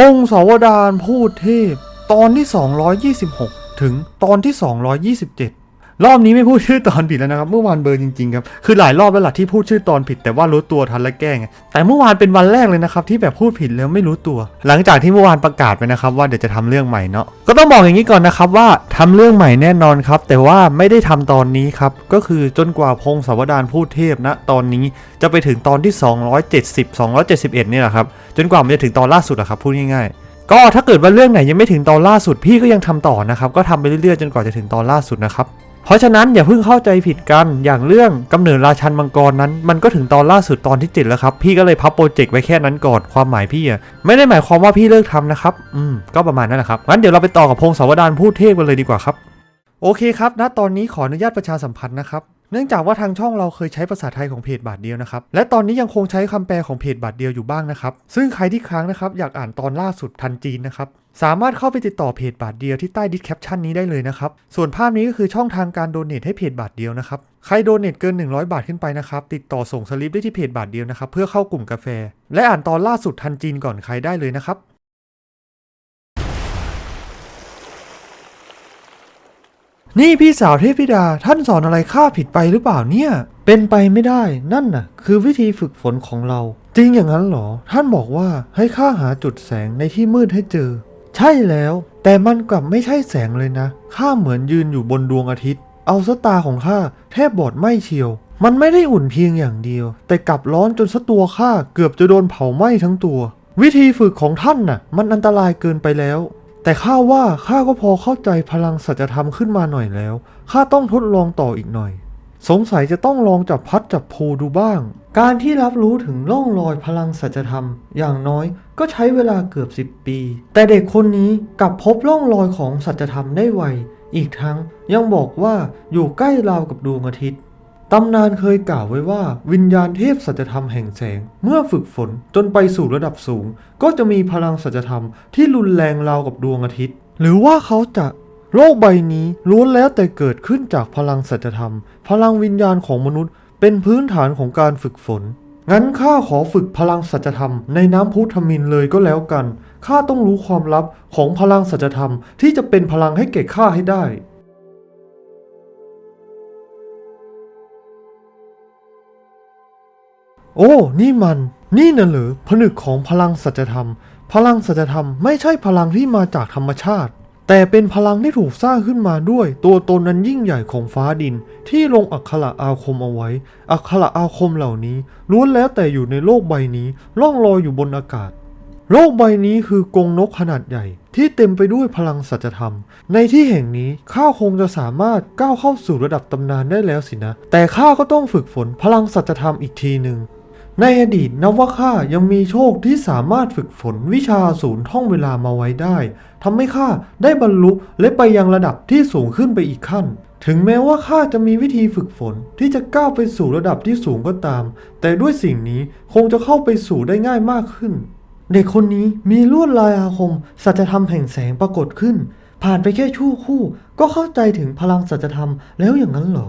พงศาวดารพูดเทพ ตอนที่ 226 ถึงตอนที่ 227 รอบนี้ไม่พูดชื่อตอนผิดแล้วนะครับเมื่อวานเบอร์จริงๆครับคือหลายรอบแล้วล่ะที่พูดชื่อตอนผิดแต่ว่ารู้ตัวทันและแก้งแต่เมื่อวานเป็นวันแรกเลยนะครับที่แบบพูดผิดแล้วไม่รู้ตัว หลังจากที่เมื่อวานประกาศไปนะครับว่าเดี๋ยวจะทำเรื่องใหม่เนาะก็ต้องบอกอย่างนี้ก่อนนะครับว่าทำเรื่องใหม่แน่นอนครับแต่ว่าไม่ได้ทำตอนนี้ครับก็คือจนกว่าพงศาวดารพูดเทพนะตอนนี้จะไปถึงตอนที่ 270 271เนี่ยแหละครับจนกว่ามันจะถึงตอนล่าสุดอะครับพูดง่ายๆก็ถ้าเกิดว่าเรื่องไหนยังไม่ถึงตอนล่าสุดพี่ก็ยังทำต่อนะครับ ก็ทำไปเรื่อยๆจนกว่าจะถึงตอนล่าสุดนะครับ เพราะฉะนั้นอย่าเพิ่งเข้าใจผิดกันอย่างเรื่องกำเนิดราชันมังกรนั้น มันก็ถึงตอนล่าสุดตอนที่7แล้วครับ พี่ก็เลยพับโปรเจกต์ไว้แค่นั้นก่อนความหมายพี่อะไม่ได้หมายความว่าพี่เลิกทำนะครับ อืมก็ประมาณนั้นแหละครับงั้นเดี๋ยวเราไปต่อกับพงศาวดารพูดเทพกันเลยดีกว่าครับ โอเคครับณตอนนี้ขออนุญาตประชาสัมพันธ์นะครับ เนื่องจากว่าทางช่องเราเคยใช้ภาษาไทยของเพจบาทเดียวนะครับ และตอนนี้ยังคงใช้คำแปลของเพจบาทเดียวอยู่บ้างนะครับ ซึ่งใครที่ค้างนะครับอยากอ่านตอนล่าสุดทันจีนนะครับ สามารถเข้าไปติดต่อเพจบาทเดียวที่ใต้ดิสแคปชั่นนี้ได้เลยนะครับ ส่วนภาพนี้ก็คือช่องทางการโดเนทให้เพจบาทเดียวนะครับ ใครโดเนทเกิน 100 บาทขึ้นไปนะครับ ติดต่อส่งสลิปได้ที่เพจบาทเดียวนะครับ เพื่อเข้ากลุ่มกาแฟ และอ่านตอนล่าสุดทันจีนก่อนใครได้เลยนะครับ นี่พี่สาวเทพธิดาท่านสอนอะไรข้าผิดไปหรือเปล่าเนี่ย เป็นไปไม่ได้นั่นน่ะ คือวิธีฝึกฝนของเรา จริงอย่างนั้นเหรอ ท่านบอกว่าให้ข้าหาจุดแสงในที่มืดให้เจอ ใช่แล้ว แต่มันกลับไม่ใช่แสงเลยนะข้าเหมือนยืนอยู่บนดวงอาทิตย์ เอาสตาของข้าแทบบอดไหมเชียว มันไม่ได้อุ่นเพียงอย่างเดียว แต่กลับร้อนจนสตัวข้าเกือบจะโดนเผาไหม้ทั้งตัว วิธีฝึกของท่านน่ะ มันอันตรายเกินไปแล้ว แต่ข้าว่าข้าก็พอเข้าใจพลังสัจธรรมขึ้นมาหน่อยแล้ว ข้าต้องทดลองต่ออีกหน่อย สงสัยจะต้องลองจับพัดจับภูดูบ้าง การที่รับรู้ถึงร่องรอยพลังสัจธรรม อย่างน้อยก็ใช้เวลาเกือบ10 ปี แต่เด็กคนนี้กลับพบร่องรอยของสัจธรรมได้ไว อีกทั้งยังบอกว่าอยู่ใกล้ราวกับดวงอาทิตย์ ตำนานเคยกล่าวไว้ว่า วิญญาณเทพสัจธรรมแห่งแสง เมื่อฝึกฝนจนไปสู่ระดับสูง ก็จะมีพลังสัจธรรมที่รุนแรงราวกับดวงอาทิตย์ หรือว่าเขาจะโลกใบนี้ล้วนแล้วแต่เกิดขึ้นจากพลังสัจธรรม พลังวิญญาณของมนุษย์ เป็นพื้นฐานของการฝึกฝน งั้นข้าขอฝึกพลังสัจธรรมในน้ำพุทธมินเลยก็แล้วกันข้าต้องรู้ความลับของพลังสัจธรรมที่จะเป็นพลังให้แก่ข้าให้ได้ โอ้ นี่มัน นี่น่ะหรือผนึกของพลังสัจธรรม พลังสัจธรรมไม่ใช่พลังที่มาจากธรรมชาติ แต่เป็นพลังที่ถูกสร้างขึ้นมาด้วย ตัวตนนั้นยิ่งใหญ่ของฟ้าดิน ที่ลงอักขระอาคมเอาไว้ อักขระอาคมเหล่านี้ล้วนแล้วแต่อยู่ในโลกใบนี้ล่องลอยอยู่บนอากาศ โลกใบนี้คือกรงนกขนาดใหญ่ ที่เต็มไปด้วยพลังสัจธรรม ในที่แห่งนี้ข้าคงจะสามารถก้าวเข้าสู่ระดับตำนานได้แล้วสินะ แต่ข้าก็ต้องฝึกฝนพลังสัจธรรมอีกทีหนึ่ง ในอดีตนับว่าข้ายังมีโชคที่สามารถฝึกฝนวิชาศูนย์ท่องเวลามาไว้ได้ทำให้ข้าได้บรรลุและไปยังระดับที่สูงขึ้นไปอีกขั้น ถึงแม้ว่าข้าจะมีวิธีฝึกฝนที่จะก้าวไปสู่ระดับที่สูงก็ตาม แต่ด้วยสิ่งนี้คงจะเข้าไปสู่ได้ง่ายมากขึ้น เด็กคนนี้มีลวดลายอาคม สัจธรรมแห่งแสงปรากฏขึ้น ผ่านไปแค่ชั่วครู่ ก็เข้าใจถึงพลังสัจธรรมแล้วอย่างนั้นเหรอ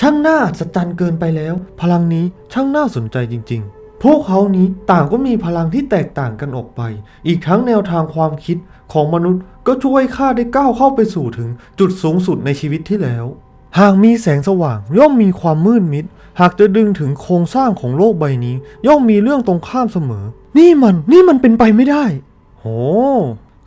ช่างน่าอัศจรรย์เกินไปแล้ว พลังนี้ช่างน่าสนใจจริง ๆ พวกเขานี้ต่างก็มีพลังที่แตกต่างกันออกไป อีกทั้งแนวทางความคิดของมนุษย์ก็ช่วยข้าได้ก้าวเข้าไปสู่ถึงจุดสูงสุดในชีวิตที่แล้ว หากมีแสงสว่างย่อมมีความมืดมิด หากจะดึงถึงโครงสร้างของโลกใบนี้ ย่อมมีเรื่องตรงข้ามเสมอ นี่มันนี่มันเป็นไปไม่ได้ โห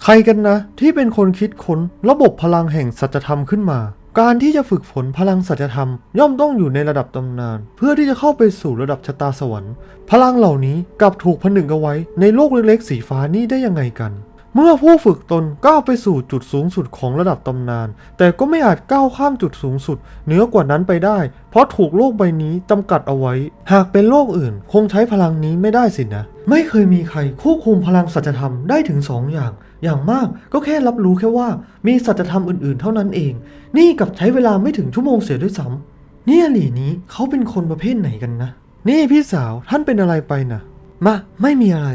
ใครกันนะ ที่เป็นคนคิดค้นระบบพลังแห่งสัจธรรมขึ้นมา การที่จะฝึกฝนพลังสัจธรรม ย่อมต้องอยู่ในระดับตำนาน เพื่อที่จะเข้าไปสู่ระดับชะตาสวรรค์ พลังเหล่านี้กลับถูกผนึกเอาไว้ในโลกเล็กๆสีฟ้านี้ได้ยังไงกัน เมื่อผู้ฝึกตนก้าวไปสู่จุดสูงสุดของระดับตำนาน แต่ก็ไม่อาจก้าวข้ามจุดสูงสุดเหนือกว่านั้นไปได้ เพราะถูกโลกใบนี้จำกัดเอาไว้ หากเป็นโลกอื่น คงใช้พลังนี้ไม่ได้สินะ ไม่เคยมีใครควบคุมพลังสัจธรรมได้ถึงสองอย่าง อย่างมากก็แค่รับรู้แค่ว่า มีสัจธรรมอื่นๆ เท่านั้นเอง นี่กับใช้เวลาไม่ถึงชั่วโมงเสียด้วยซ้ำเนี่ยหลีนี้เขาเป็นคนประเภทไหนกันนะ นี่พี่สาวท่านเป็นอะไรไปนะมาไม่มีอะไร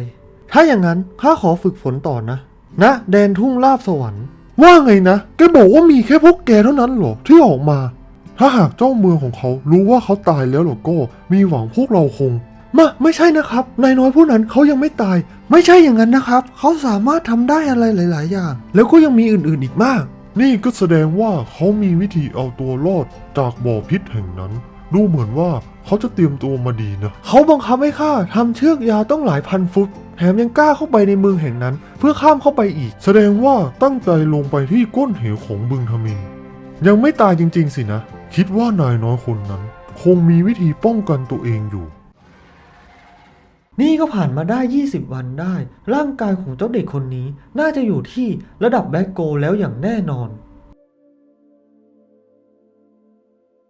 ถ้าอย่างนั้นข้าขอฝึกฝนต่อนะ ณแดนทุ่งลาบสวรรค์ ว่าไงนะ แกบอกว่ามีแค่พวกแกเท่านั้นเหรอ ที่ออกมา ถ้าหากเจ้าเมืองของเขารู้ว่าเขาตายแล้วหรอก็ มีหวังพวกเราคงมาไม่ใช่นะครับนายน้อยผู้นั้นเขายังไม่ตาย ไม่ใช่อย่างนั้นนะครับ เขาสามารถทำได้อะไรหลาย ๆ อย่าง แล้วก็ยังมีอื่นๆอีกมาก นี่ก็แสดงว่าเขามีวิธีเอาตัวรอดจากบ่อพิษแห่งนั้น ดูเหมือนว่าเขาจะเตรียมตัวมาดีนะ เขาบังคับให้ข้าทำเชือกยาวต้องหลายพันฟุต มยังกล้าเข้าไปในเมืองแห่งนั้น เพื่อข้ามเข้าไปอีก แสดงว่าตั้งใจลงไปที่ก้นเหวของบึงทมิน ยังไม่ตายจริง ๆ สินะ คิดว่านายน้อยคนนั้น คงมีวิธีป้องกันตัวเองอยู่ นี่ก็ผ่านมาได้ 20 วันได้ ร่างกายของเจ้าเด็กคนนี้น่าจะอยู่ที่ระดับแบ็กโกแล้วอย่างแน่นอน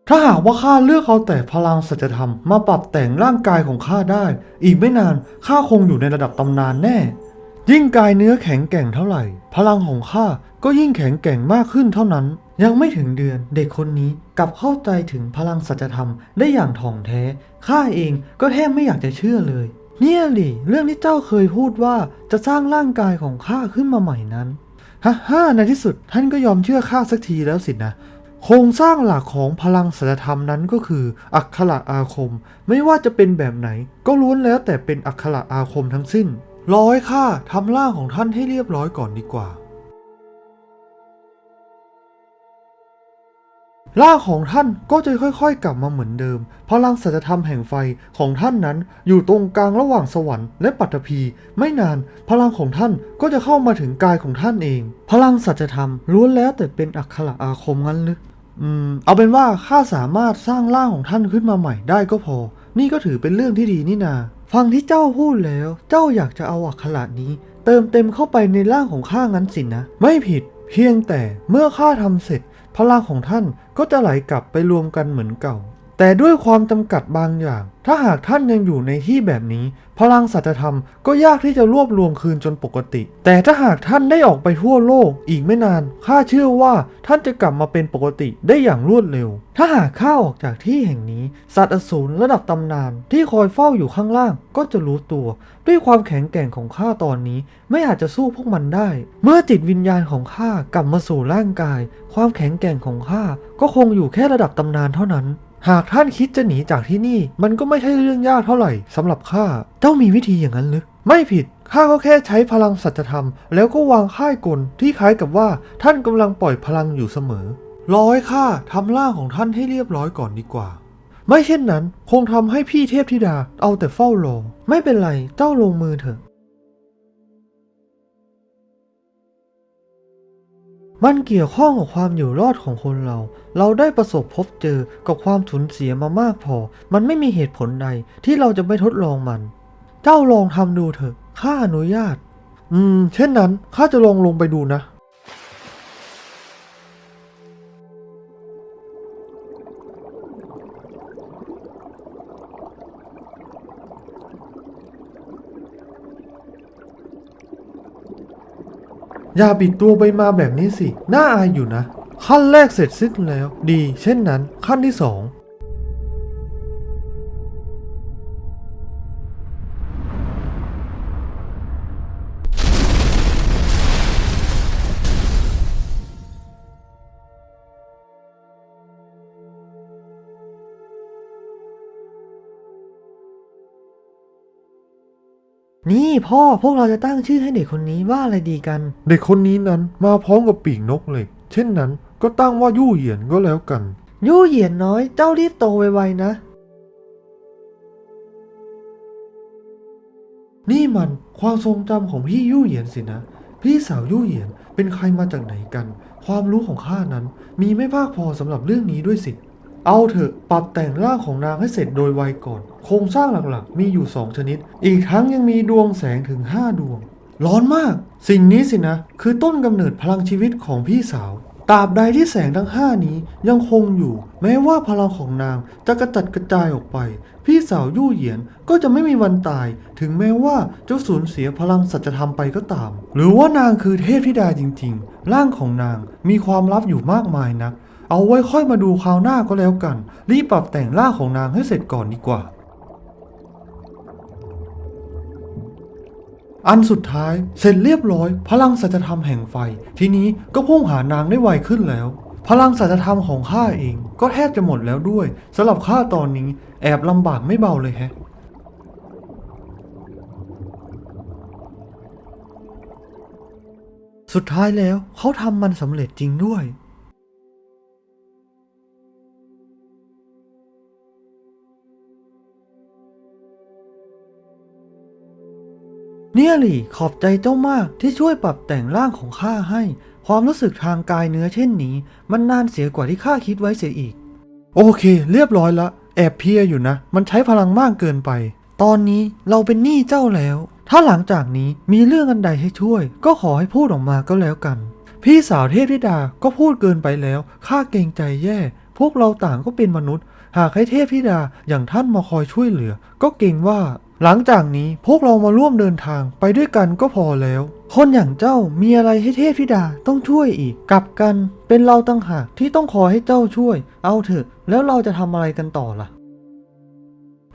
ถ้าหากว่าข้าเลือกเอาแต่พลังสัจธรรมมาปรับแต่งร่างกายของข้าได้ อีกไม่นานข้าคงอยู่ในระดับตำนานแน่ ยิ่งกายเนื้อแข็งแกร่งเท่าไหร่ พลังของข้าก็ยิ่งแข็งแกร่งมากขึ้นเท่านั้น ยังไม่ถึงเดือนเด็กคนนี้กลับเข้าใจถึงพลังสัจธรรมได้อย่างถ่องแท้ข้าเองก็แทบไม่อยากจะเชื่อเลย เนี่ยหลิเรื่องที่เจ้าเคยพูดว่าจะสร้างร่างกายของข้าขึ้นมาใหม่นั้นฮ่าฮ่าในที่สุดท่านก็ยอมเชื่อข้าสักทีแล้วสินะ โครงสร้างหลักของพลังสัจธรรมนั้นก็คือ อักขระอาคม ไม่ว่าจะเป็นแบบไหน ก็ล้วนแล้วแต่เป็นอักขระอาคมทั้งสิ้น ร้อยข้าทำร่างของท่านให้เรียบร้อยก่อนดีกว่าร่างของท่านก็จะค่อยๆ กลับมาเหมือนเดิม พลังสัจธรรมแห่งไฟของท่านนั้นอยู่ตรงกลางระหว่างสวรรค์และปัตภีไม่นานพลังของท่านก็จะเข้ามาถึงกายของท่านเอง พลังสัจธรรมล้วนแล้วแต่เป็นอักขระอาคมงั้นหรือ อืม เอาเป็นว่าข้าสามารถสร้างร่างของท่านขึ้นมาใหม่ได้ก็พอ นี่ก็ถือเป็นเรื่องที่ดีนี่นา ฟังที่เจ้าพูดแล้ว เจ้าอยากจะเอาอักขระนี้ เติมเต็มเข้าไปในร่างของข้างั้นสินะไม่ผิด เพียงแต่เมื่อข้าทำเสร็จ พลังของท่านก็จะไหลกลับไปรวมกันเหมือนเก่า แต่ด้วยความจำกัดบางอย่าง ถ้าหากท่านยังอยู่ในที่แบบนี้ พลังสัจธรรมก็ยากที่จะรวบรวมคืนจนปกติ แต่ถ้าหากท่านได้ออกไปทั่วโลก อีกไม่นานข้าเชื่อว่าท่านจะกลับมาเป็นปกติได้อย่างรวดเร็ว ถ้าหากข้าออกจากที่แห่งนี้ สัตว์อสูรระดับตำนานที่คอยเฝ้าอยู่ข้างล่างก็จะรู้ตัว ด้วยความแข็งแกร่งของข้าตอนนี้ ไม่อาจจะสู้พวกมันได้ เมื่อจิตวิญญาณของข้ากลับมาสู่ร่างกาย ความแข็งแกร่งของข้าก็คงอยู่แค่ระดับตำนานเท่านั้น หากท่านคิดจะหนีจากที่นี่ มันก็ไม่ใช่เรื่องยากเท่าไหร่สำหรับข้าเจ้ามีวิธีอย่างนั้นหรือไม่ผิดข้าก็แค่ใช้พลังสัจธรรม แล้วก็วางค่ายกลที่คล้ายกับว่าท่านกำลังปล่อยพลังอยู่เสมอรอให้ข้าทำร่างของท่านให้เรียบร้อยก่อนดีกว่า ไม่เช่นนั้น คงทำให้พี่เทพธิดาเอาแต่เฝ้ารอไม่เป็นไรเจ้าลงมือเถอะ มันเกี่ยวข้องกับความอยู่รอดของคนเรา เราได้ประสบพบเจอกับความสูญเสียมามากพอ มันไม่มีเหตุผลใดที่เราจะไม่ทดลองมัน เจ้าลองทำดูเถอะ ข้าอนุญาต อืม เช่นนั้น ข้าจะลองลงไปดูนะ อย่าบิดตัวไปมาแบบนี้สิ น่าอายอยู่นะ ขั้นแรกเสร็จสิ้นแล้ว ดี เช่นนั้น ขั้นที่ 2 นี่พ่อพวกเราจะตั้งชื่อให้เด็กคนนี้ว่าอะไรดีกัน เด็กคนนี้นั้นมาพร้อมกับปีกนกเหล็กเช่นนั้นก็ตั้งว่ายู่เหยียนก็แล้วกัน ยู่เหยียนน้อยเจ้ารีบโตไวๆนะ นี่มันความทรงจำของพี่ยู่เหยียนสินะ พี่สาวยู่เหยียนเป็นใครมาจากไหนกัน ความรู้ของข้านั้นมีไม่มากพอสำหรับเรื่องนี้ด้วยสิ เอาเถอะปรับแต่งร่างของนางให้เสร็จโดยไวก่อน โครงสร้างหลักๆ มีอยู่ 2 ชนิด อีกทั้งยังมีดวงแสงถึง 5 ดวง ร้อนมาก สิ่งนี้สินะ คือต้นกำเนิดพลังชีวิตของพี่สาวตราบใดที่แสงทั้ง 5 นี้ยังคงอยู่ แม้ว่าพลังของนางจะกระจัดกระจายออกไป พี่สาวยู่เหยียนก็จะไม่มีวันตาย ถึงแม้ว่าจะสูญเสียพลังสัจธรรมไปก็ตาม หรือว่านางคือเทพธิดาจริงๆ ร่างของนางมีความลับอยู่มากมายนัก เอาไว้ค่อยมาดูคราวหน้าก็แล้วกัน รีบปรับแต่งร่าของนางให้เสร็จก่อนดีกว่า อันสุดท้ายเสร็จเรียบร้อย พลังสัจธรรมแห่งไฟ ทีนี้ก็พุ่งหานางได้ไวขึ้นแล้ว พลังสัจธรรมของข้าเอง ก็แทบจะหมดแล้วด้วยสำหรับข้าตอนนี้แอบลำบากไม่เบาเลยแฮะสุดท้ายแล้วเขาทำมันสำเร็จจริงด้วย เนี่ยลี่ขอบใจเจ้ามากที่ช่วยปรับแต่งร่างของข้าให้ ความรู้สึกทางกายเนื้อเช่นนี้ มันนานเสียกว่าที่ข้าคิดไว้เสียอีก โอเค เรียบร้อยละ แอบเพียอยู่นะ มันใช้พลังมากเกินไป ตอนนี้เราเป็นหนี้เจ้าแล้ว ถ้าหลังจากนี้มีเรื่องอันใดให้ช่วย ก็ขอให้พูดออกมาก็แล้วกัน พี่สาวเทพธิดาก็พูดเกินไปแล้วข้าเกรงใจแย่ พวกเราต่างก็เป็นมนุษย์ หากให้เทพธิดาอย่างท่านมาคอยช่วยเหลือ ก็เกรงว่า หลังจากนี้พวกเรามาร่วมเดินทางไปด้วยกันก็พอแล้ว คนอย่างเจ้ามีอะไรให้เทพธิดาต้องช่วยอีก กลับกันเป็นเราตั้งหากที่ต้องคอให้เจ้าช่วย เอาเถอะ แล้วเราจะทำอะไรกันต่อล่ะ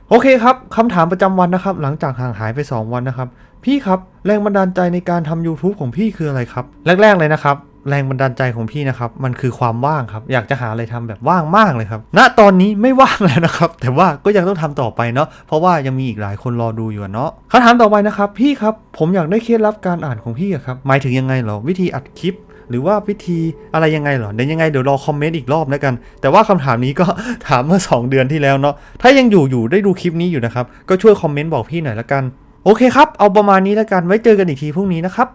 โอเคครับคำถามประจำวันนะครับ หลังจากห่างหายไป 2 วันนะครับ พี่ครับแรงบันดาลใจในการทำ YouTube ของพี่คืออะไรครับ แรก ๆ เลยนะครับ แรงบันดาลใจของพี่นะครับ มันคือความว่างครับ อยากจะหาอะไรทำแบบว่างมากเลยครับ ณ ตอนนี้ไม่ว่างแล้วนะครับ แต่ว่าก็ยังต้องทำต่อไปเนาะ เพราะว่ายังมีอีกหลายคนรอดูอยู่เนาะคำถามต่อไปนะครับ พี่ครับ ผมอยากได้เคล็ดลับการอ่านของพี่อะครับ หมายถึงยังไงเหรอ วิธีอัดคลิปหรือว่าวิธีอะไรยังไงเหรอเดี๋ยวยังไงเดี๋ยวรอคอมเมนต์อีกรอบแล้วกัน แต่ว่าคำถามนี้ก็ถามเมื่อ 2 เดือนที่แล้วเนาะ ถ้ายังอยู่อยู่ได้ดูคลิปนี้อยู่นะครับ ก็ช่วยคอมเมนต์บอกพี่หน่อยละกัน โอเคครับ เอาประมาณนี้แล้วกัน ไว้เจอกันอีกทีพรุ่งนี้นะครับ